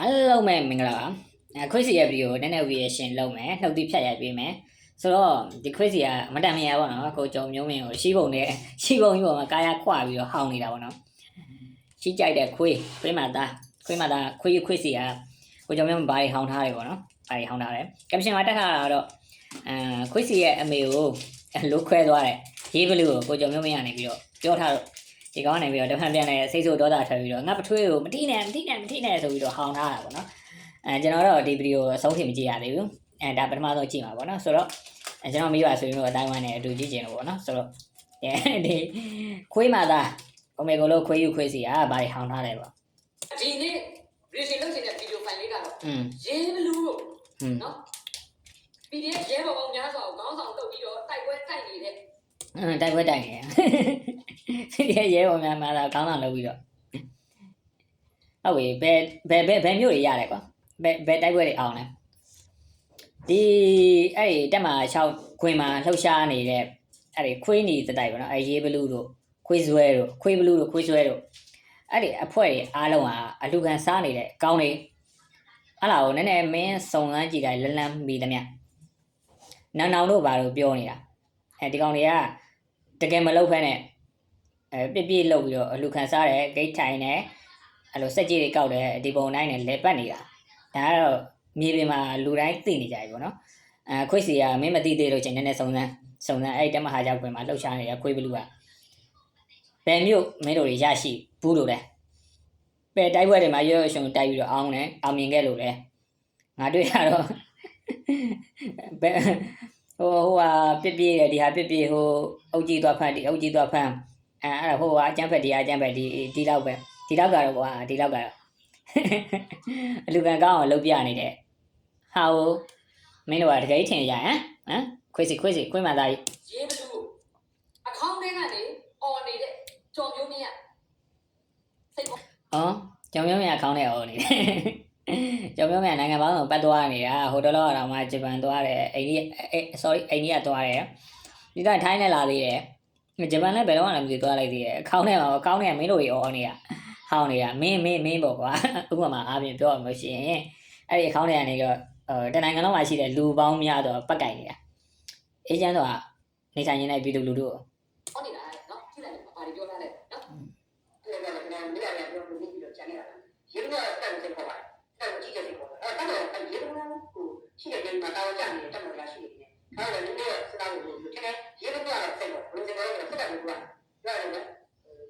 အားလုံးပဲမင်္ဂလာပါအဲခွေးစီရဲ့ဗီဒီယိုနည်းနည်း reaction လုပ်မယ်နှုတ်သီးဖြတ်ရိုက်ပေးမယ်ဆိုတော့ဒီခွေးစီကအမတန်မရပါတော့ကိုကြုံမျိုးမင်းကိုရှိပုံနဲ့ရှိပုံကြီးပေါ်မှာကာယခွာပြီးတော့ဟောင်းနေတာပေါ့နော်ရှိကြိုက်တဲ့ခွေးခွေးမသားခွေးမသားခွေးခွေးစီကကိုကြုံမျိုးဘာတွေဟောင်းထားတယ်ပေါ့နော်ဘာတွေဟောင်းထားတယ်ကပ်ရှင်မှာတက်ထားတာတော့အဲခွေးစီရဲ့အမေကိုလုခွဲသွားတယ်ရေးဘလူးကိုကိုကြုံမျိုးမင်းကနေပြီးတော့ပြောထားတော့ ဒီကောင်နေပြီးတော့ဒုက္ခပြန်နေစိတ်ဆိုးဒေါသထွက်ပြီးတော့ငါပထွေးကိုမတိနဲ့မတိနဲ့မတိနဲ့ဆိုပြီးတော့ဟောင်းထားတာပေါ့နော်အဲကျွန်တော်တော့ဒီဗီဒီယိုအဆုံးထိမကြည့်ရသေးဘူးအဲဒါပထမဆုံးကြည့်မှာပေါ့နော်ဆိုတော့ကျွန်တော်မိဘဆိုရင်တော့အတိုင်းဝိုင်းနဲ့အတူကြည့်ကျင်လို့ပေါ့နော်ဆိုတော့ဒီခွေးမာသားကိုမေကိုလို့ခွေးယူခွေးစီอ่ะဘာတွေဟောင်းထားလဲပေါ့ဒီနေ့ရေရှင်လုပ်နေတဲ့ဗီဒီယိုဖိုင်လေးကတော့ရေးမလို့နော် PDF ရဲဘော်ပေါင်းများစွာကိုခေါင်းဆောင်တုပ်ပြီးတော့တိုက်ပွဲတိုက်နေတဲ့ တိုက်ပွဲတိုက်နေစီရဲရဲပေါ်များမှာလာကောင်းတာလုပ်ပြီးတော့ဟုတ်ပြီဘယ်ဘယ်ဘယ်ဘယ်မျိုးတွေရတယ်ကွာဘယ်ဘယ်တိုက်ပွဲတွေအောင်လဲဒီအဲ့ဒီတက်မှာ6ခွင်မှာလှုပ်ရှားနေတဲ့အဲ့ဒီခွေးနေတတိုက်ပေါ့နော်အဲ့ရေးဘလူးတို့ခွေးဆွဲတို့ခွေးဘလူးတို့ခွေးဆွဲတို့အဲ့ဒီအဖွဲတွေအားလုံးကအလူခံစားနေတဲ့အကောင်းတွေအဲ့လာကိုနည်းနည်းမင်းစုံစမ်းကြည့်တိုင်းလလန်းမိသမျှနောင်နောင်တို့ဘာလို့ပြောနေတာအဲဒီကောင်တွေက တကယ်မလုပ်ဖဲနဲ့အဲပြစ်ပြစ်လုပ်ပြီးတော့အလူခံစားတယ်ဂိတ်ထိုင်တယ်အဲ့လိုစက်ကြီးတွေကောက်တယ်ဒီပုံတိုင်းနဲ့လဲပတ်နေတာဒါကတော့မြေပြင်မှာလူတိုင်းသိနေကြပြီပေါ့နော်အဲခွေးစီကမင်းမသိသေးလို့ချင်းနည်းနည်းစုံစမ်းစုံစမ်းအဲ့တက်မဟာကြောက်ခွင်မှာလှုပ်ရှားနေတဲ့ခွေးဘလူးကဘယ်မျိုးမင်းတို့တွေရရှိဘူးလို့လဲပဲတိုက်ပွဲတွေမှာရောရရှုံတိုက်ပြီးတော့အောင်းတယ်အောင်မြင်ခဲ့လို့လဲငါတွေ့ရတော့ဘယ် ဟိုဟိုဟာပြစ်ပြတယ်ဒီဟာပြစ်ပြဟိုအုတ်ကြီးသွားဖမ်းဒီအုတ်ကြီးသွားဖမ်းအဲအဲ့ဒါဟိုဟာအကျန်းဖက်ဒီအကျန်းဖက်ဒီဒီလောက်ပဲဒီလောက်ကတော့ကွာဒီလောက်ကတော့အလူကန်ကောင်းအောင်လုပ်ပြနေတယ်ဟာဟိုမင်းတို့ကတကယ်ထင်ကြဟမ်ဟမ်ခွေးစီခွေးစီခွေးမသားကြီးရေးဘလူးကိုအခေါင်းထဲကနေអော်နေတဲ့ကြော်မျိုးမင်းကစိတ်ပေါ်ဩကြောင်မျိုးမြအကောင်းနဲ့អော်နေတယ် ကျွန်တော်မြန်မာနိုင်ငံပေါင်းစုံပတ်သွားနေတာဟိုတလောတော့မှဂျပန်သွားတယ်အိန္ဒိယ sorry အိန္ဒိယသွားတယ်ဒီကထိုင်းနဲ့လာသေးတယ်ဂျပန်လည်းဘယ်တော့မှမသိသွားလိုက်သေးတယ်ခေါင်းထဲမှာခေါင်းထဲကမင်းတို့တွေအော်နေတာဟောင်းနေတာမင်းမင်းမင်းပေါ့ကွာဥပမာအားဖြင့်ပြောရလို့ရှိရင်အဲ့ဒီခေါင်းထဲကနေတော့တနိုင်ငံလုံးမှာရှိတဲ့လူပေါင်းများတော့ပတ်ကြိုင်နေတာအေဂျင့်တော့နေထိုင်နေတဲ့ပြည်သူလူထုဟုတ်နေတာနော်ကြည့်လိုက်ပါဘာတွေပြောလဲနော်ဒီကနေ့မင်းကလည်းပြောလို့ပြီးတော့ကျန်နေတာရင်းနဲ့တက်ပြီးခေါ်ပါတယ် အဲ့လိုအဲ့ဒီလိုကိုရှိတဲ့မှာတော့ကြာနေတယ်တော်တော်ရှိနေတယ်။အဲ့တော့ဒီလိုစကားကိုဒီကရေလို့ပြောတာဆက်လို့ဘယ်လိုလဲစကားကိုပြောတာပြောတယ်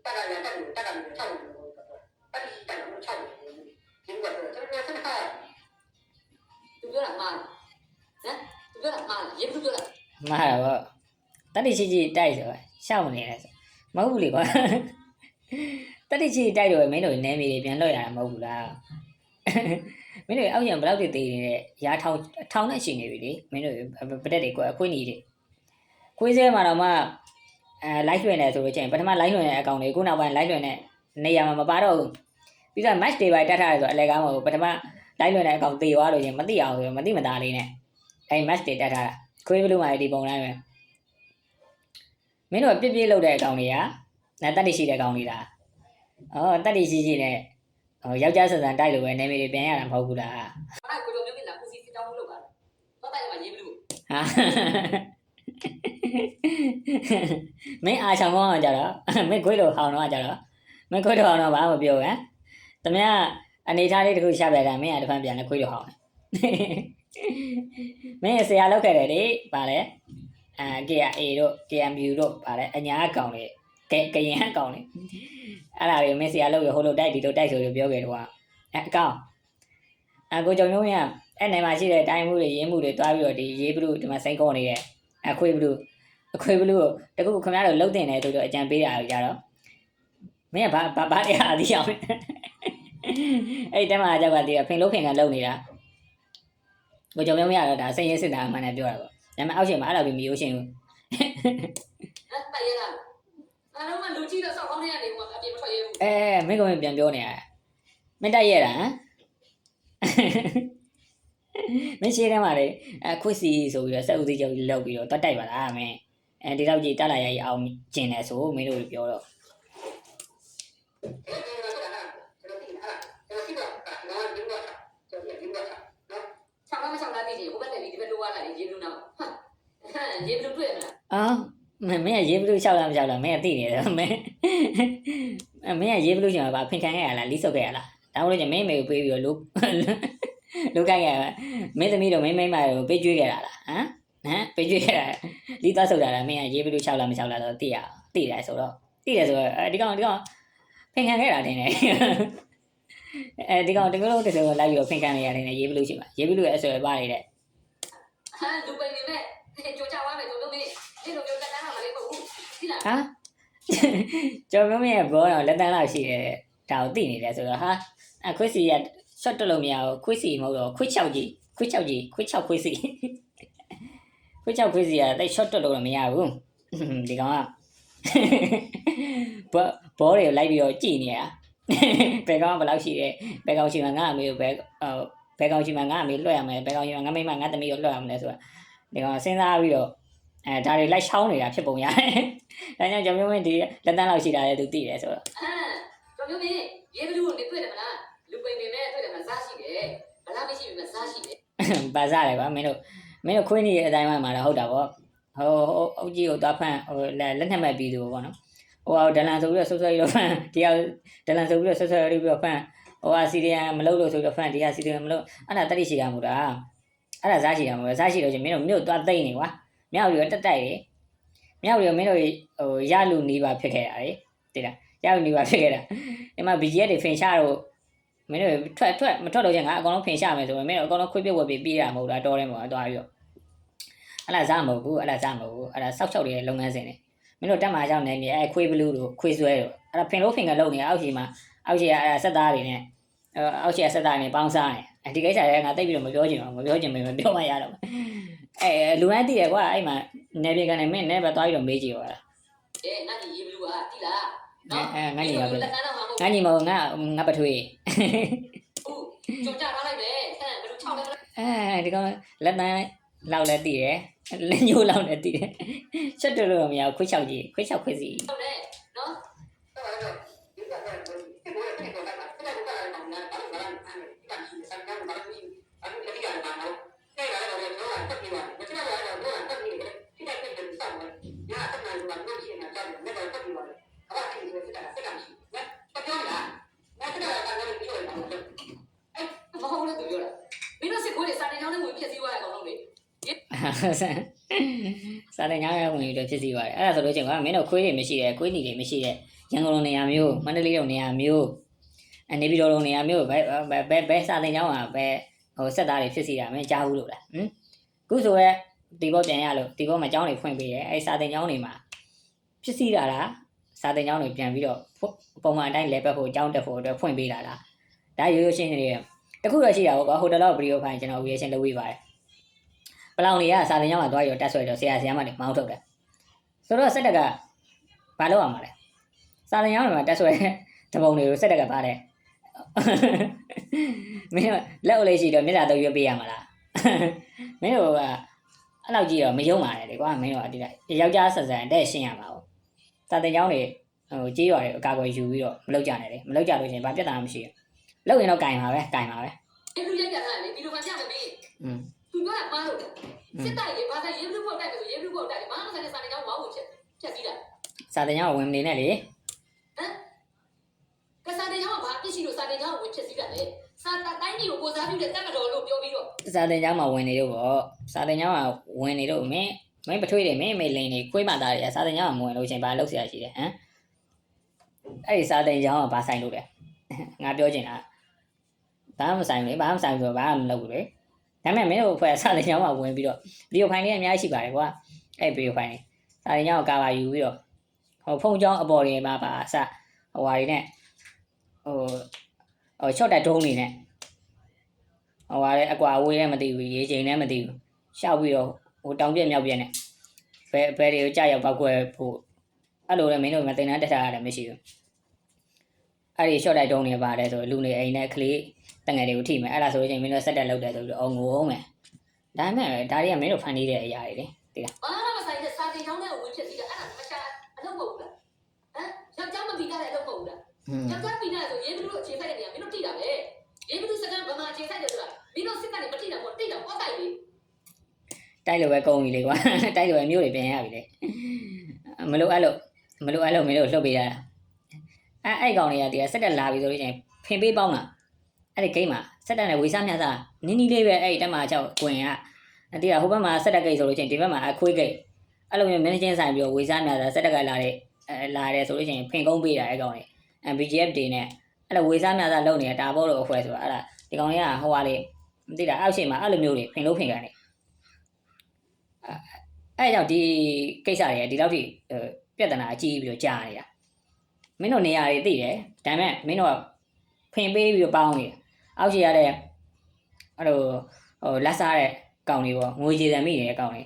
တက်လာတယ်တက်လို့တက်လာတယ်ချက်လို့ပြောတာအဲ့ဒီတက်လို့ချက်လို့ဒီကတော့ကျွန်တော်ဆက်ခါသူပြောတာမှားဟမ်သူပြောတာမှားရေလို့ပြောတာမှားတာပေါ့တတိရှိရှိတိုက်ဆိုရှောက်နေတယ်ဆိုမဟုတ်ဘူးလေကွာတတိရှိတိုက်တော့မင်းတို့နည်းမေတွေပြန်လွှတ်ရတာမဟုတ်ဘူးလား မင်းတို့အောက်ရံဘယ်လောက်တည်တည်နေတဲ့ရာထောင်ထောင်နဲ့ရှိနေပြီလေမင်းတို့ပတက်တွေကွာအခွင့်အရေးတွေခွေးစဲမှာတော့မှအဲ live လွှင့်နေဆိုလို့ချင်းပထမ live လွှင့်တဲ့အကောင်တွေခုနောက်ပိုင်း live လွှင့်တဲ့နေရာမှာမပါတော့ဘူးပြီးတော့ match day ပိုင်းတက်ထားတယ်ဆိုအလဲကားမဟုတ်ဘူးပထမ live လွှင့်တဲ့အကောင်တေသွားလို့ချင်းမသိအောင်ဆိုမသိမသားလေးနဲ့အဲ match day တက်ထားတာခွေးဘလူးမှာဒီပုံတိုင်းပဲမင်းတို့ကပြစ်ပြစ်လောက်တဲ့အကောင်တွေကနာတက်တိရှိတဲ့အကောင်တွေလားအော်တက်တိရှိရှိနဲ့ ဟိုယောက်ျားဆန်ဆန်တိုက်လို့ပဲနေမီတွေပြန်ရတာမဟုတ်ဘူးလားအဲ့ကိုကြော်မျိုးမင်းလာပူစီစစ်တောင်းလို့ပါတော့တိုက်မှာရေးဘလူးဟာမင်းအားချောင်းကောင်းအောင်ကြတော့မင်းခွေးလိုဟောင်းတော့ကြတော့မင်းခွေးလိုဟောင်းတော့ဘာမှမပြောဟမ်တမယအနေထားလေးတစ်ခုရှာပြတာမင်းကတစ်ဖန်ပြန်လဲခွေးလိုဟောင်းမင်းဆရာလောက်ခဲ့တယ်လေဗာလဲအာ KA တို့ KMU တို့ဗာလဲအညာအကောင်လေ ကကရင်အကောင်လေအဲ့ဒါတွေမင်းဆရာလောက်ရဟိုလိုတိုက်ဒီလိုတိုက်ဆိုပြီးပြောခဲ့တော့အဲအကောင်အကိုကြောင့်မျိုးရအဲ့နေမှာရှိတဲ့တိုင်းမှုတွေရင်းမှုတွေတွားပြီးတော့ဒီရေးဘလူးဒီမှာစိန်ကောနေတယ်အခွေဘလူးအခွေဘလူးကိုတကူခင်ဗျားတို့လှုပ်တင်တယ်ဆိုတော့အကြံပေးတာကြတော့မင်းကဘာဘာဘာတရားအဒီအောင်အဲ့တက်မှာကြောက်ကဒီကဖင်လို့ဖင်ကလှုပ်နေတာကိုကြောင့်မျိုးမရတော့ဒါစိတ်ရင်းစစ်တာအမှန်နဲ့ပြောတာပေါ့ဒါပေမဲ့အောက်ရှင်မှာအဲ့လိုပြီးမရိုးရှင်ဘူးဟမ်တိုက်ရလား အားလုံးကလူကြီးတော့စောက်ကောင်းနေရတယ်ဟိုအပြင်မထွက်ရဲဘူးအဲမင်းကမင်းပြန်ပြောနေရတာမင်းတိုက်ရတာဟမ်မင်းရှင်းတယ်မှာလေအခွစီဆိုပြီးတော့စက်ဦးစီးချုပ်လောက်ပြီးတော့တတ်တိုက်ပါလားမင်းအဲဒီတော့ကြည်တက်လာရည်အောင်ကျင်တယ်ဆိုမင်းတို့ပြောတော့ ရေးဘလူးလျှောက်လားမလျှောက်လားမင်းကသိနေတယ်မင်းအဲမင်းကရေးဘလူးချင်မှာဗာဖင်ခံခဲ့ရလားလိစုပ်ခဲ့ရလားဒါမှမဟုတ်ရင်မင်းမေကိုပေးပြီးတော့လူလူကိုက်ခဲ့ရမင်းသမီးတို့မင်းမိန်းမတို့ပေးကျွေးခဲ့တာလားဟမ်ဟမ်ပေးကျွေးခဲ့တာလိသွားဆုပ်တာလားမင်းကရေးဘလူးလျှောက်လားမလျှောက်လားတော့သိရအောင်သိတယ်ဆိုတော့သိတယ်ဆိုတော့အဲဒီကောင်ဒီကောင်ဖင်ခံခဲ့တာတင်တယ်အဲဒီကောင်တကယ်လို့တကယ်လိုက်ပြီးတော့ဖင်ခံနေရတယ်ရေးဘလူးချင်မှာရေးဘလူးရဲ့အဆွဲပါနေတဲ့ ဟမ်လူပိန်နေမဲ့ကြောကြွားမယ်တို့တို့မင်းဒီလိုမျိုးတက်တန်းမှာမလေးမဟုတ်ဘူးဒီလားဟာကျော်မင်းမရဲ့ဘောတော့လက်တန်းလောက်ရှိတယ်ဒါကိုသိနေတယ်ဆိုတော့ဟာအခွစ်စီက shot တက်လို့မရဘူးခွစ်စီမဟုတ်တော့ခွစ်6ကြီးခွစ်6ကြီးခွစ်6ခွစ်စီခွစ်6ခွစ်စီကတိတ် shot တက်လို့တော့မရဘူးဒီကောင်ကဘောဘောတွေကိုလိုက်ပြီးတော့ကြည်နေရဘယ်ကောင်ကဘယ်လောက်ရှိတယ်ဘယ်ကောင်ရှိမှငါအမေကိုဘယ် ဘယ်ကောင်ရှိမှငါအမေလွှတ်ရမယ်ဘယ်ကောင်ရှိမှငါမိမငါသမီးကိုလွှတ်ရမယ်ဆိုတော့ဒီကောင်စဉ်းစားပြီးတော့အဲဒါတွေလိုက်ချောင်းနေတာဖြစ်ပုံရတယ်ဒါကြောင့်ကျွန်တော်မျိုးမင်းဒီလက်တန်းလောက်ရှိတာလေသူသိတယ်ဆိုတော့ဟမ်ကြောမျိုးမင်းရေဘလူးကိုနေတွေ့တယ်မလားလူပိန်နေမဲ့တွေ့တယ်မလားစားရှိတယ်ဘလားမရှိဘူးမစားရှိတယ်ပါစားတယ်ကွာမင်းတို့မင်းတို့ခွေးနေတဲ့အတိုင်းမှမှာတော့ဟုတ်တာပေါ့ဟိုဟိုအုတ်ကြီးကိုသွားဖန်ဟိုလက်လက်နှက်မဲ့ပြီးသူပေါ့နော်ဟိုဟာဒလန်ဆိုပြီးတော့ဆွဆွရီတော့ဖန်ဒီဟာဒလန်ဆိုပြီးတော့ဆွဆွရီပြီးတော့ဖန် ဟိုဟာစီရီယံမလုပ်လို့ဆိုပြီးတော့ဖန်ဒီဟာစီရီယံမလုပ်အဲ့ဒါတက်တိရှိတာမို့လားအဲ့ဒါစားရှိတာမို့လားစားရှိလို့ချင်းမင်းတို့မြို့သွားသိမ့်နေကွာမြောက်ရီတက်တိုက်တယ်မြောက်ရီမင်းတို့ဟိုရလူနီးပါဖြစ်ခဲ့တာလေတိလားရလူနီးပါဖြစ်ခဲ့တာဒီမှာ BGS တွေဖင်ရှားတော့မင်းတို့ထွက်ထွက်မထွက်တော့ချင်ငါအကောင်လုံးဖင်ရှာမယ်ဆိုရင်မင်းတို့အကောင်လုံးခွေးပြက်ဝက်ပြီးပြေးတာမဟုတ်လားတော်တယ်မဟုတ်လားတွားပြီးတော့အဲ့ဒါစားမဟုတ်ဘူးအဲ့ဒါစားမဟုတ်ဘူးအဲ့ဒါစောက်ချောက်တွေလုပ်ငန်းစဉ်တွေမင်းတို့တက်မှာရောက်နေနေအဲ့ခွေးဘလူးတို့ခွေးဆွဲတို့အဲ့ဒါဖင်လို့ဖင်ကလုံနေအောက်ရှိမှာ အောက်ရှိကအဲ့ဒါဆက်သားတွေနဲ့အောက်ရှိကဆက်သားတွေပေါင်းစားနေအဲ့ဒီကိစ္စတွေကငါတိတ်ပြီးတော့မပြောချင်ဘူးမပြောချင်ဘူးမပြောမှရတော့အဲလူအန်းတည်ရကွာအဲ့မှာနေပြေကနေမင်းနဲ့ပဲတွားပြီးတော့မေးကြည့်ပါလားအဲငါကြီးရေဘလူးကတိလားအဲငါညီပါပဲတက်တန်းတော့မှာမဟုတ်ငါညီမငါငါပထွေးဘူးကြောကြထားလိုက်မယ်ဟမ်ဘလူး6လဲအဲဒီကောင်လက်တန်းလောက်လည်းတည်တယ်လက်ညှိုးလောက်လည်းတည်တယ်ချက်တူလို့မရဘူးခွေးချောက်ကြီးခွေးချောက်ခွေးစီဟုတ်တယ် စားတဲ့ညောင်းရဝင်ပြီးတော့ဖြစ်စီပါတယ်အဲ့ဒါဆိုလို့ချင်းကမင်းတို့ခွေးတွေမရှိတဲ့ခွေးနီတွေမရှိတဲ့ရန်ကုန်လိုနေရာမျိုးမန္တလေးလိုနေရာမျိုးအနေပြီးတော့လိုနေရာမျိုးဘယ်ဘယ်ဘယ်ဘယ်စားတဲ့ညောင်းကဘယ်ဟိုဆက်သားတွေဖြစ်စီတာမင်းကြားဘူးလို့လားဟမ်ခုဆိုရဲဒီဘောပြန်ရလို့ဒီဘောမှာကျောင်းတွေဖွင့်ပေးတယ်အဲ့စားတဲ့ညောင်းတွေမှာဖြစ်စီတာလားစားတဲ့ညောင်းတွေပြန်ပြီးတော့ပုံမှန်အတိုင်းလဲပတ်ဖို့ကျောင်းတက်ဖို့အတွက်ဖွင့်ပေးတာလားဒါရိုးရိုးရှင်းနေတယ်တခုတော့ရှိတာပေါ့ကွာဟိုတယ်လောက်ဗီဒီယိုဖိုင်ကျွန်တော် reaction လုပ်ပေးပါတယ် ပလောင်တွေကစာသင်ကျောင်းမှာသွားပြီးတော့တက်ဆွဲတော့ဆရာဆရာမတွေမောင်းထုတ်တယ်ဆိုတော့စက်တက်ကဘာလုပ်ရမှာလဲစာသင်ကျောင်းမှာတက်ဆွဲတပုံတွေကိုစက်တက်ကပါတယ်မင်းတို့လက်အုပ်လေးရှိတော့မြေတာတော့ရွေးပေးရမှာလားမင်းတို့ကအဲ့လောက်ကြည့်တော့မယုံပါနဲ့လေကွာမင်းတို့ကဒီလိုက်ယောက်ျားဆက်ဆံတဲ့ရှင်းရမှာ哦စာသင်ကျောင်းတွေဟိုကြေးရွာတွေအကာအကွယ်ယူပြီးတော့မလုပ်ကြနဲ့လေမလုပ်ကြလို့ရှင်ဘာပြဿနာမှမရှိဘူးလုပ်ရင်တော့ကင်ပါပဲကင်ပါပဲ ရေဘလူးရိုက်ပြထားတယ်ဒီလိုမှပြမယ်မင်း อืม ကမားလို့တယ်စစ်တိုက်လေဘာသာရေးလူဖို့တိုက်တယ်ဆိုရေးလူဖို့တိုက်တယ်မားမဆိုင်တဲ့စာတင်ကြောင်းဝါဝင်ဖြတ်ဖြတ်ပြီးတာစာတင်ကြောင်းဝင်နေနဲ့လေဟမ်ကစာတင်ကြောင်းကဘာဖြစ်ရှိလို့စာတင်ကြောင်းဝင်ဖြတ်စီးတာလေစာတတိုင်းကြီးကိုကိုစားပြုတဲ့တက်မတော်လို့ပြောပြီးတော့စာတင်ကြောင်းမှာဝင်နေတော့ဗောစာတင်ကြောင်းကဝင်နေတော့မင်းမင်းပထွေးတယ်မင်းမေလင်းနေခွေးမှသားတယ်စာတင်ကြောင်းကဝင်လို့ချင်းဘာလောက်ဆရာရှိတယ်ဟမ်အဲ့ဒီစာတင်ကြောင်းကဘာဆိုင်လို့လဲငါပြောချင်တာဘာမှမဆိုင်ဘူးလေဘာမှမဆိုင်ဘူးဆိုတော့ဘာမှမလုပ်ဘူးလေ ဒါပေမဲ့မင်းတို့ဖွဲ့စာတင်ကျောင်းမှာဝင်ပြီးတော့ဗီဒီယိုဖိုင်လေးအများကြီးရှိပါတယ်ကွာအဲ့ဗီဒီယိုဖိုင်လေးစာတင်ကျောင်းကိုကာဗာယူပြီးတော့ဟိုဖုန်းကျောင်းအပေါ်တွေမှာပါအစဟိုဟာတွေနဲ့ဟိုဟိုချော့တက်တုံးနေနဲ့ဟိုဟာလေအကွာအဝေးလည်းမသိဘူးရေချိန်လည်းမသိဘူးရှောက်ပြီးတော့ဟိုတောင်ပြက်မြောက်ပြက်နဲ့ဘယ်ဘယ်တွေကိုကြာရောက်ပောက်ကွဲဖို့အဲ့လိုလည်းမင်းတို့မတင်တန်းတက်ထားရတယ်မရှိဘူးအဲ့ဒီ short တိုက်တုံးနေပါတယ်ဆိုလူနေအိမ်နဲ့ကလေး တငယ်တွေကိုထိမယ်အဲ့ဒါဆိုရင်မင်းတို့ဆက်တက်လောက်တယ်ဆိုပြီးတော့ငိုအောင်မယ်ဒါပေမဲ့ဒါတွေကမင်းတို့ဖန်တီးတဲ့အရာတွေလေဘာမှမဆိုင်တဲ့စာတင်ကြောင်းနဲ့ဝင်ဖြစ်စည်းတာအဲ့ဒါမရှာအလုပ်မဟုတ်ဘူးလားဟမ်ယောက်ျားမပြီးတဲ့အလုပ်မဟုတ်ဘူးလားဟွန်းယောက်ျားပြီးတဲ့ဆိုရေဘလူးအခြေဆိုင်တဲ့နေရာမင်းတို့တိတာပဲရေဘလူးစကန်ဗမာအခြေဆိုင်တယ်ဆိုတာမင်းတို့စစ်ကနေမတိတာပေါ့တိတာပေါ့တိုက်လေတိုက်လို့ပဲကုန်ပြီလေကွာတိုက်လို့ပဲမျိုးတွေပြင်ရပြီလေမလို့အဲ့လိုမလို့အဲ့လိုမင်းတို့လှုပ်ပေးရတာအဲ့အဲ့ကောင်တွေကဒီကစက်တက်လာပြီဆိုလို့ချင်းဖင်ပေးပေါင်းတာ အဲ့ဒီဂိမ်းမှာစက်တက်နဲ့ဝေစားမြတ်စားနင်းနီးလေးပဲအဲ့ဒီတက်မှာချောက်ကွင်ကအဲ့ဒီကဟိုဘက်မှာစက်တက်ဂိတ်ဆိုလို့ချင်းဒီဘက်မှာအခွေးဂိတ်အဲ့လိုမျိုးမင်းချင်းဆိုင်ပြီးတော့ဝေစားမြတ်စားစက်တက်ကလာတဲ့အဲလာတယ်ဆိုလို့ချင်းဖင်ကုန်းပေးတာအဲ့ကောင်တွေ MBGF တွေနဲ့အဲ့လိုဝေစားမြတ်စားလုံနေတာတာဘောလို့အခွဲဆိုတာအဲ့ဒါဒီကောင်တွေကဟိုဟာလေးမသိတာအောက်ရှိမှာအဲ့လိုမျိုးတွေဖင်လို့ဖင်ကန်နေအဲ့ကြောင့်ဒီကိစ္စတွေဒီလောက်ထိပြဿနာအကြီးပြီးတော့ကြာနေတာမင်းတို့နေရာတွေသိတယ်ဒါပေမဲ့မင်းတို့ကဖင်ပေးပြီးတော့ပေါင်းနေ အောက်ရှိရတဲ့အဲ့လိုဟိုလက်စားတဲ့ကောင်တွေပေါ့ငွေကြေးတံမိနေတဲ့ကောင်တွေ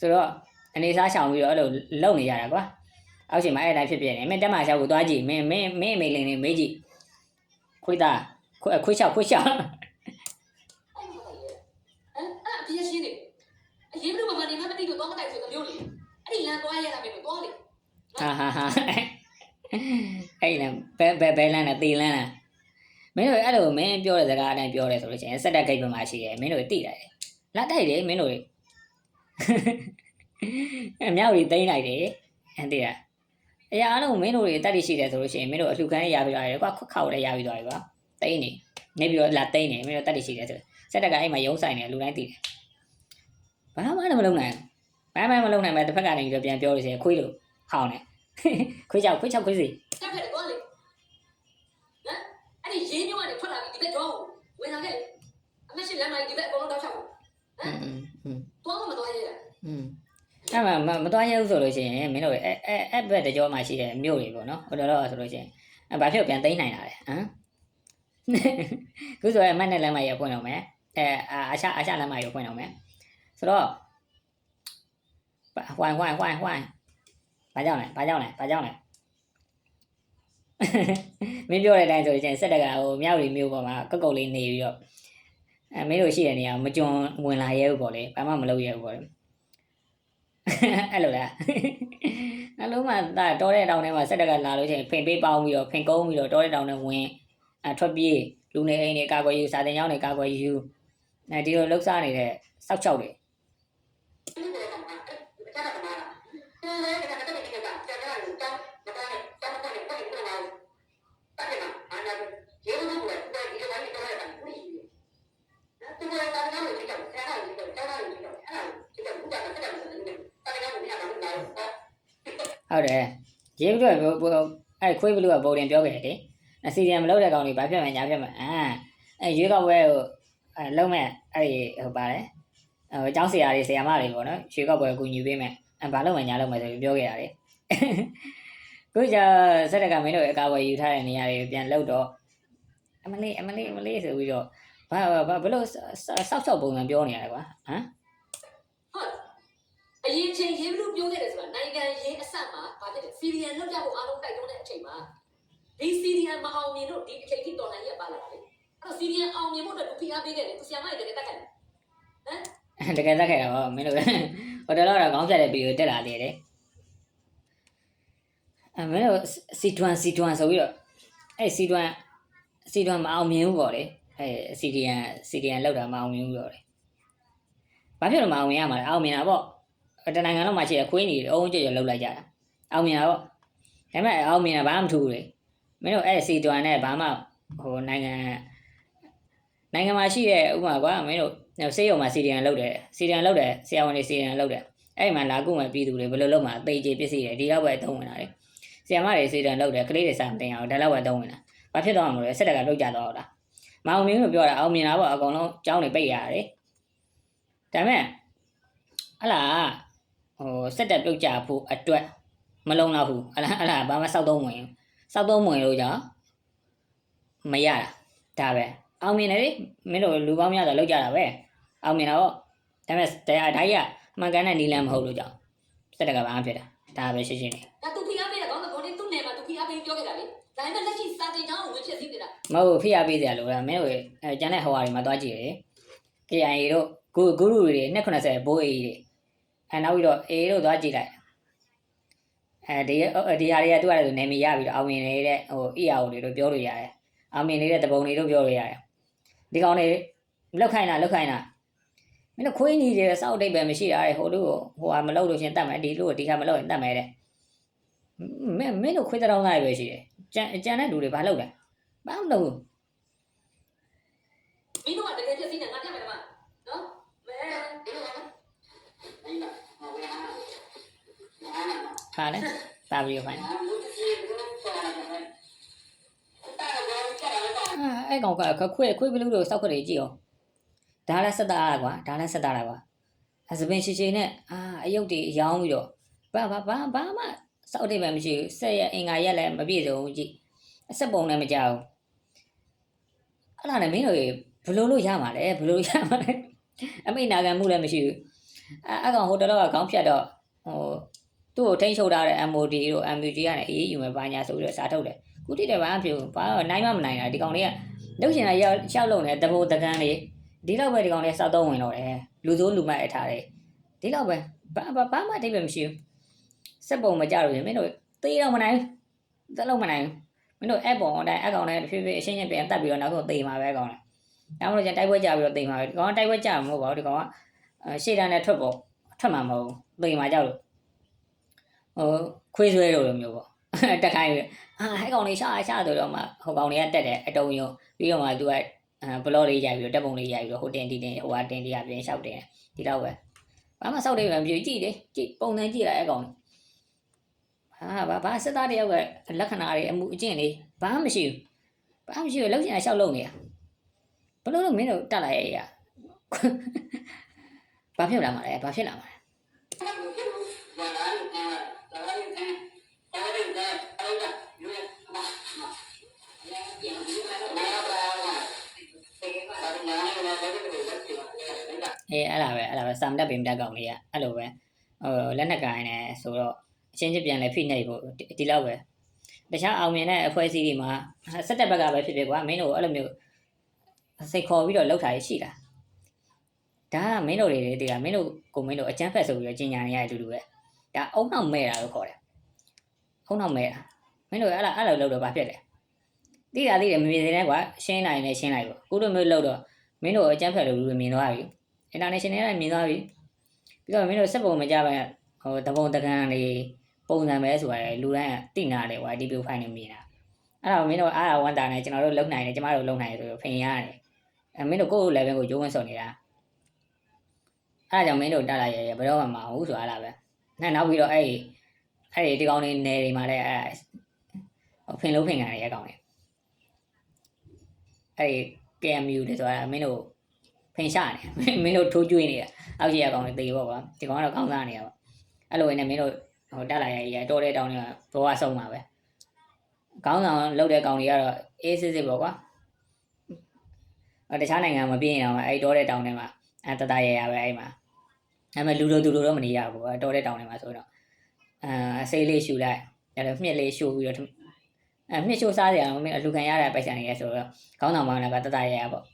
ဆိုတော့အနေစားရှောင်ပြီးတော့အဲ့လိုလုံနေရတာကွာအောက်ရှိမှာအဲ့တိုင်းဖြစ်ပြနေမင်းတက်မရှောက်ကိုသွားကြည့်မင်းမင်းမင်းအမေလိန်နေမေးကြည့်ခွေးသားခွေးခွေးချောက်ခွေးချောက်အဲ့လိုပဲအဲ့အဲ့အပြည့်ရှင်းနေအရင်ကမှမနေမမသိလို့တော့မတိုက်ဆိုတဲ့မျိုးလေအဲ့ဒီလမ်းသွားရတာပဲတော့လေဟာဟာဟာအဲ့နဲ့ဘယ်ဘယ်ဘယ်လန်းနဲ့တေလန်းလား မင်းတို့အဲ့လိုမင်းပြောတဲ့စကားအတိုင်းပြောတယ်ဆိုလို့ရှိရင်စက်တက်ဂိတ်ဘက်မှာရှိတယ်မင်းတို့တိတယ်လာတိုက်တယ်မင်းတို့အမြောက်တွေတိမ့်လိုက်တယ်အဲ့တိရအရာအလုံးမင်းတို့တွေတက်တိရှိတယ်ဆိုလို့ရှိရင်မင်းတို့အလှခံရရပြီးသွားတယ်ကွာခွက်ခောက်လည်းရပြီးသွားတယ်ကွာတိမ့်နေနေပြီးတော့လာတိမ့်နေမင်းတို့တက်တိရှိတယ်ဆိုစက်တက်ကအဲ့မှာရုံးဆိုင်နေလူတိုင်းတိတယ်ဘာမှမလုပ်နိုင်ဘာမှမလုပ်နိုင်မဲ့တစ်ဖက်ကနေပြီးတော့ပြန်ပြောလို့ရှိရင်ခွေးလို့ဟောင်းတယ်ခွေးချောက်ခွေးချောက်ခွေးစီတက်ခဲ့တယ်တော့လေဟမ် အဲ့ဒီရေးမျိုးကနေထွက်လာပြီးဒီဘက်တော့ဝင်လာခဲ့အမရှိလမ်းမိုင်းဒီဘက်အကုန်လုံးတောက်ချောက်ဟမ်တော့မတော်ရဲလားอืมအဲ့မှာမတော်ရဲဘူးဆိုလို့ရှိရင်မင်းတို့အဲ့အဲ့အဲ့ဘက်တကြောမှာရှိတဲ့မြို့တွေပေါ့နော်ဟိုတော့ဆိုလို့ရှိရင်အဲ့ဘာဖြစ်ပြန်သိမ့်နိုင်တာလဲဟမ်ခုဆိုရင်မတ်နဲ့လမ်းမကြီးဖွင့်အောင်မယ်အဲအာရှအာရှလမ်းမကြီးဖွင့်အောင်မယ်ဆိုတော့ဟိုင်းဟိုင်းဟိုင်းဟိုင်းဘာကြောင့်လဲဘာကြောင့်လဲဘာကြောင့်လဲ မင်းပြောတဲ့အတိုင်းဆိုလို့ရှိရင်စက်တက်ကဟိုမြောက်ရီမြို့ပေါ်မှာကုတ်ကုတ်လေးနေပြီးတော့အဲမင်းတို့ရှိတဲ့နေရာမကြုံဝင်လာရဲဘူးပေါ့လေဘာမှမလုပ်ရဲဘူးပေါ့လေအဲ့လိုလားနှလုံးမှာဒါတောတဲ့တောင်ထဲမှာစက်တက်ကလာလို့ချင်းဖင်ပေးပေါင်းပြီးတော့ဖင်ကုန်းပြီးတော့တောတဲ့တောင်ထဲဝင်အထွက်ပြေးလူနေအိမ်တွေကာကွယ်ယူစာတင်ကျောင်းတွေကာကွယ်ယူအဲဒီလိုလှုပ်ရှားနေတဲ့စောက်ချောက်တွေ ဟုတ်တယ်ရေးပြီးတော့အဲ့ခွေးဘလူးကပုံတင်ပြောခဲ့တယ်လေအစီဒီယံမလုပ်တဲ့ကောင်တွေဘာဖြစ်မှညာဖြစ်မှအာအဲရွေးကောက်ပွဲကိုအဲလုံးမဲ့အဲ့ဒီဟိုပါလေဟိုအကြောင်းဆရာတွေဆရာမတွေပေါ့နော်ရွေးကောက်ပွဲကိုကူညီပေးမယ်အဲဘာလုပ်မှညာလုပ်မယ်ဆိုပြီးပြောခဲ့တာလေခုကျစက်တကမင်းတို့အကာအကွယ်ယူထားတဲ့နေရာတွေပြန်လှုပ်တော့အမလေးအမလေးအမလေးဆိုပြီးတော့ဘာဘာဘလို့စောက်ချောက်ပုံစံပြောနေရလဲကွာဟမ်ဟုတ် အရင်ချိန်ရင်းလို့ပြောခဲ့တယ်ဆိုတာနိုင်ငံရင်းအဆက်မှာဗာဖြစ်တယ်စီရီယန်လောက်ကြဖို့အားလုံးတိုက်တွန်းတဲ့အချိန်မှာဒီစီရီယန်မအောင်မြင်လို့ဒီအချိန်ထိတော်နိုင်ရပါလာတယ်အဲ့တော့စီရီယန်အောင်မြင်ဖို့အတွက်သူဖိအားပေးခဲ့တယ်သူဆီယမ်မတွေတကယ်တက်ခဲ့တယ်တကယ်သက်ခဲ့တာပေါ့မင်းတို့ဟိုတလောတော့ခေါင်းဖြတ်တဲ့ဗီဒီယိုတက်လာသေးတယ်အဲမင်းတို့စီတွန်စီတွန်ဆိုပြီးတော့အဲစီတွန်စီတွန်မအောင်မြင်ဘူးပေါ့လေအဲစီဒီယန်စီဒီယန်လောက်တာမအောင်မြင်ဘူးတော့လေဘာဖြစ်လို့မအောင်မြင်ရမှာလဲအောင်မြင်တာပေါ့ တနိုင်ငံလုံးမှာရှိတဲ့ခွေးနေအုံးကြွကြလောက်လိုက်ကြတာအောင်မြင်တာပေါ့ဒါပေမဲ့အောင်မြင်တာဘာမှမထူဘူးလေမင်းတို့အဲစီတွန်နဲ့ဘာမှဟိုနိုင်ငံနိုင်ငံမှာရှိတဲ့ဥပမာကွာမင်းတို့နော်ဆေးရုံမှာစီဒီယန်လောက်တယ်စီဒီယန်လောက်တယ်ဆရာဝန်တွေစီဒီယန်လောက်တယ်အဲ့ဒီမှာလာကုမဲ့ပြည်သူတွေဘယ်လိုလုပ်မှာအသေးချေပစ္စည်းတွေဒီတော့ပဲတုံးဝင်လာတယ်ဆရာမတွေစီဒီယန်လောက်တယ်ကလေးတွေစာမတင်အောင်ဒါတော့ပဲတုံးဝင်လာဘာဖြစ်တော့မှာလဲဆက်တက်ကလောက်ကြတော့လားမအောင်မြင်လို့ပြောတာအောင်မြင်တာပေါ့အကုန်လုံးကျောင်းတွေပိတ်ရတယ်ဒါပေမဲ့ဟလာ ဟိုစက်တက်ပြုတ်ကြဖို့အတွက်မလုံတော့ဘူးဟလာဟလာဘာမှစောက်သုံးဝင်စောက်သုံးဝင်လို့ကြောင့်မရတာဒါပဲအောင်မြင်တယ်လေမင်းတို့လူပေါင်းများတော့လောက်ကြတာပဲအောင်မြင်တော့ဒါပေမဲ့တရားဓာတ်ရမှန်ကန်တဲ့နီလန်မဟုတ်လို့ကြောင့်စက်ကဘာမှဖြစ်တာဒါပဲရှင်းရှင်းလေးဒါသူဖိအားပေးတာကောင်းတော့ဒီသူ့နယ်မှာသူဖိအားပေးပြောခဲ့တာလေဒါပေမဲ့လက်ရှိစာတင်ကျောင်းကိုဝင်ချက်စီးနေတာမဟုတ်ဘူးဖိအားပေးစရာလိုတာမင်းတို့အဲကျန်တဲ့ဟိုဟာတွေမှာတွားကြည့်တယ် KIA တို့ဂုဂုရုတွေ290ဘိုးအေးတွေ အဲနောက်ပြီးတော့ A တို့တွားကြည့်လိုက်အဲဒီဒီဟာတွေကသူကလည်းနေမီရပြီးတော့အောင်မြင်နေတဲ့ဟို EAO တွေတို့ပြောလို့ရတယ်အောင်မြင်နေတဲ့တပုံတွေတို့ပြောလို့ရတယ်ဒီကောင်တွေလောက်ခိုင်းတာလောက်ခိုင်းတာမင်းတို့ခွေးကြီးတွေစောက်တိတ်ပဲမရှိတာလေဟိုလူကိုဟိုဟာမလုပ်လို့ရှင်တတ်မယ်ဒီလူကိုဒီခါမလုပ်ရင်တတ်မယ်တဲ့မင်းမင်းတို့ခွေးတောင်းသားပဲရှိတယ်ကြံကြံတဲ့လူတွေဘာလုပ်လဲဘာမှမလုပ်ဘူးမင်းတို့က ခါလဲတာပြီးခိုင်းအာလူကြီးဘယ်လိုဆောင်းလဲတာဘောကြတယ်တော့အာအဲ့ကောင်ကခွေးခွေးဘလူးတို့စောက်ခွက်တွေကြည့်အောင်ဒါလည်းဆက်တာကွာဒါလည်းဆက်တာကွာအစပင်ရှိရှိနဲ့အာအယုတ်တွေရောင်းပြီးတော့ဘာဘာဘာဘာမှစောက်တယ်ပဲမရှိဘူးဆက်ရအင်္ဂါရက်လည်းမပြည့်စုံဘူးကြည့်အဆက်ပုံလည်းမကြောက်ဘူးအဲ့ဒါနဲ့မင်းတို့ဘလို့လို့ရမှာလဲဘလို့ရမှာလဲအမိနာခံမှုလည်းမရှိဘူးအဲအကောင်ဟိုတတော့ခေါင်းဖြတ်တော့ဟို သူ့ကိုထိန်းချုပ်ထားတဲ့ MOD တို့ MUG ကနေအေးအေးယူမယ်ဘာညာဆိုပြီးတော့စားထုတ်တယ်ခုတိတယ်ဘာမှမဖြစ်ဘူးဘာတော့နိုင်မှမနိုင်တာဒီကောင်လေးကလုတ်ချင်တာရောက်ရှောက်လုံနေတဘိုးတကန်းလေးဒီလောက်ပဲဒီကောင်လေးစောက်သုံးဝင်တော့တယ်လူစိုးလူမတ်အထားတယ်ဒီလောက်ပဲဘာဘာဘာမှအတိတ်ပဲမရှိဘူးစက်ပုံမကြလို့ရှင်မင်းတို့သေးတော့မနိုင်ဘူးသက်လို့မနိုင်ဘူးမင်းတို့ app ပေါ် online အကောင့်နဲ့ဖြည်းဖြည်းအရှင်းချင်းပြန်တက်ပြီးတော့နောက်ဆုံးသေမှာပဲကောင်လေဒါမှမဟုတ်ကျန်တိုက်ပွဲကြပြီးတော့သေမှာပဲဒီကောင်ကတိုက်ပွဲကြမှာမဟုတ်ပါဘူးဒီကောင်ကအဲရှေ့တန်းနဲ့ထွက်ပေါ်ထွက်မှာမဟုတ်ဘူးသေမှာကြောက်လို့ ဟိုခွေးဆွဲလို့လိုမျိုးပေါ့တက်ခိုင်းပြီးအာအဲ့ကောင်လေးရှာရှာဆိုတော့မှဟိုကောင်လေးကတက်တယ်အတုံးယုံပြီးတော့မှသူကအဲဘလော့လေးရိုက်ပြီးတော့တက်ပုံလေးရိုက်ပြီးတော့ဟိုတင်တီတင်ဟိုကတင်တီကပြင်လျှောက်တင်ဒီတော့ပဲဘာမှစောက်တယ်ပဲမကြည့်ကြည့်လေကြည့်ပုံစံကြည့်လိုက်အဲ့ကောင်ဟာဘာဘာစစ်သားတယောက်ကလက္ခဏာတွေအမှုအကျင့်လေးဘာမှမရှိဘူးဘာမှမရှိဘူးလောက်ချင်တာရှောက်လုံနေတာဘလို့လို့မင်းတို့တက်လာရဲ့ရဘာဖြစ်လာမှာလဲဘာဖြစ်လာမှာလဲဘာလာ အဲ့ဒါအေးအဲ့ဒါပဲအဲ့ဒါပဲစမ်တက်ပင်တက်ကောင်လေးကအဲ့လိုပဲဟိုလက်နက်ကိုင်းနေဆိုတော့အချင်းချင်းပြန်လဲဖိနှိပ်ဖို့ဒီဒီလောက်ပဲတခြားအောင်မြင်တဲ့အဖွဲ့အစည်းတွေမှာစက်တက်ဘက်ကပဲဖြစ်ဖြစ်ကွာမင်းတို့အဲ့လိုမျိုးစိတ်ခေါ်ပြီးတော့လောက်တာရှိတာဒါကမင်းတို့တွေတည်းကမင်းတို့ကိုမင်းတို့အကျန်းဖက်ဆိုပြီးတော့ကျင်ညာနေရတဲ့အတူတူပဲဒါအုံနောက်မဲ့တာလို့ခေါ်တယ်အုံနောက်မဲ့တာမင်းတို့အဲ့လားအဲ့လိုလုပ်တော့ဘာဖြစ်လဲသိတာသိတယ်မမြင်သေးနဲ့ကွာရှင်းနိုင်တယ်ရှင်းလိုက်ပေါ့ခုလိုမျိုးလုပ်တော့ မင်းတို့အကျန်းဖက်လို့လူတွေမြင်သွားပြီ international နဲ့မြင်သွားပြီပြီးတော့မင်းတို့စက်ပုံမကြပါဟိုတပုံတကန်လေးပုံစံပဲဆိုရတယ်လူတိုင်းကတိနာတယ်ကွာဒီပြိုဖိုင်နေမြင်တာအဲ့ဒါကိုမင်းတို့အားအဝန်တာနဲ့ကျွန်တော်တို့လုံနိုင်တယ်ကျမတို့လုံနိုင်တယ်ဆိုတော့ဖင်ရတယ်အဲမင်းတို့ကိုယ့် level ကိုဂျိုးဝင်စုံနေတာအဲ့ဒါကြောင့်မင်းတို့တက်လာရရဘယ်တော့မှမအောင်ဘူးဆိုတာလားပဲနဲ့နောက်ပြီးတော့အဲ့ဒီအဲ့ဒီဒီကောင်လေးနယ်တွေမှာလည်းအဲ့ဟိုဖင်လုံးဖင်ကန်တွေရကောင်တွေအဲ့ဒီ KMU တွေဆိုတာမင်းတို့ဖင်ရှာနေမင်းတို့ထိုးကျွေးနေတာအောက်ကြီးအကောင်တွေတေပေါ့ကွာဒီကောင်ကတော့ကောင်းစားနေတာပေါ့အဲ့လိုနဲ့မင်းတို့ဟိုတက်လာရရတော်တဲ့တောင်းတွေကဘောကဆုံးပါပဲကောင်းဆောင်လုပ်တဲ့ကောင်တွေကတော့အေးစစ်စစ်ပေါ့ကွာတခြားနိုင်ငံမပြင်းရင်တော့အဲ့တော်တဲ့တောင်းတွေမှာအဲတတရရပဲအဲ့မှာအဲ့မဲ့လူတို့သူတို့တော့မနေရဘူးကွာတော်တဲ့တောင်းတွေမှာဆိုတော့အာအစိလေးရှူလိုက်အဲ့လိုမြစ်လေးရှူပြီးတော့ အဲမြစ်ရှူစားကြအောင်မင်းအလူခံရတဲ့ပိုက်ဆံတွေရဆိုတော့ကောင်းဆောင်မောင်းလည်းကတတရရပေါ့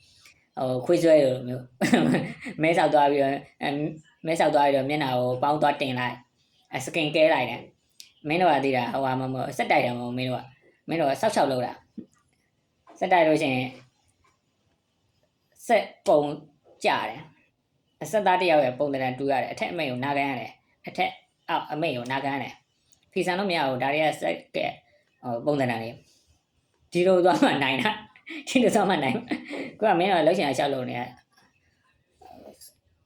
ဟိုခွေးဆွဲလိုမျိုးမဲဆောက်သွားပြီးတော့အဲမဲဆောက်သွားပြီးတော့မျက်နှာကိုပေါင်းသွားတင်လိုက်အဲစကင်ကဲလိုက်တယ်မင်းတို့ကသိတာဟိုဟာမမစက်တိုက်တယ်မဟုတ်မင်းတို့ကမင်းတို့ကဆောက်ချောက်လောက်တာစက်တိုက်လို့ရှိရင်စက်ပုံကြတယ်အစက်သားတစ်ယောက်ရဲ့ပုံတံတူရတယ်အထက်အမိတ်ကိုနားကန်းရတယ်အထက်အောက်အမိတ်ကိုနားကန်းရတယ်ဖီဆန်လို့မရဘူးဒါတွေကစက်ကဲ ဟိုပုံတံလေးဒီလိုသွားမှနိုင်တာဒီလိုသွားမှနိုင်ကိုကမင်းတော့လှုပ်ရှင်အရှောက်လုံးနေရ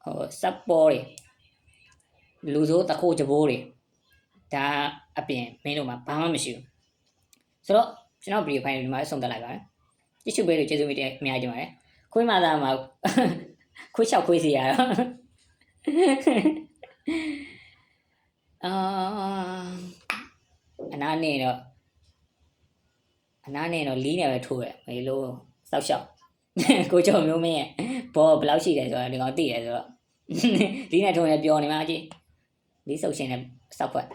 ဟိုစပ်ပေါ်တွေလူစိုးတခိုးကြဘိုးတွေဒါအပြင်မင်းတို့မှာဘာမှမရှိဘူးဆိုတော့ကျွန်တော်ဗီဒီယိုဖိုင်ဒီမှာဆုံးသက်လိုက်ပါမယ်ကြည့်ရှုပေးလို့ကျေးဇူးတင်အများကြီးတင်ပါတယ်ခွေးမသားမှာခွေးချောက်ခွေးစီရတော့အာအနာနေတော့ အနာနေတော့လီးနေပဲထိုးရမေလို့စောက်ရှောက်ကိုကျော်မျိုးမင်းရဲ့ဘောဘယ်လောက်ရှိတယ်ဆိုတော့ဒီကောင်သိတယ်ဆိုတော့ဒီနဲ့ထုံးရပြောနေမှာအကြီးဒီဆုပ်ရှင်နဲ့စောက်ဖွက်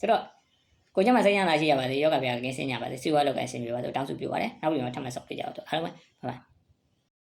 ဆိုတော့ကိုကျမစိတ်ရလာရှိရပါစေယောဂဗျာကင်းစင်ကြပါစေစီဝါလောက်ကဆင်ပြေပါစေတောင်းစုပြပါတယ်နောက်ပြီးတော့ထပ်မဆောက်ပြကြတော့အားလုံးပဲဘိုင်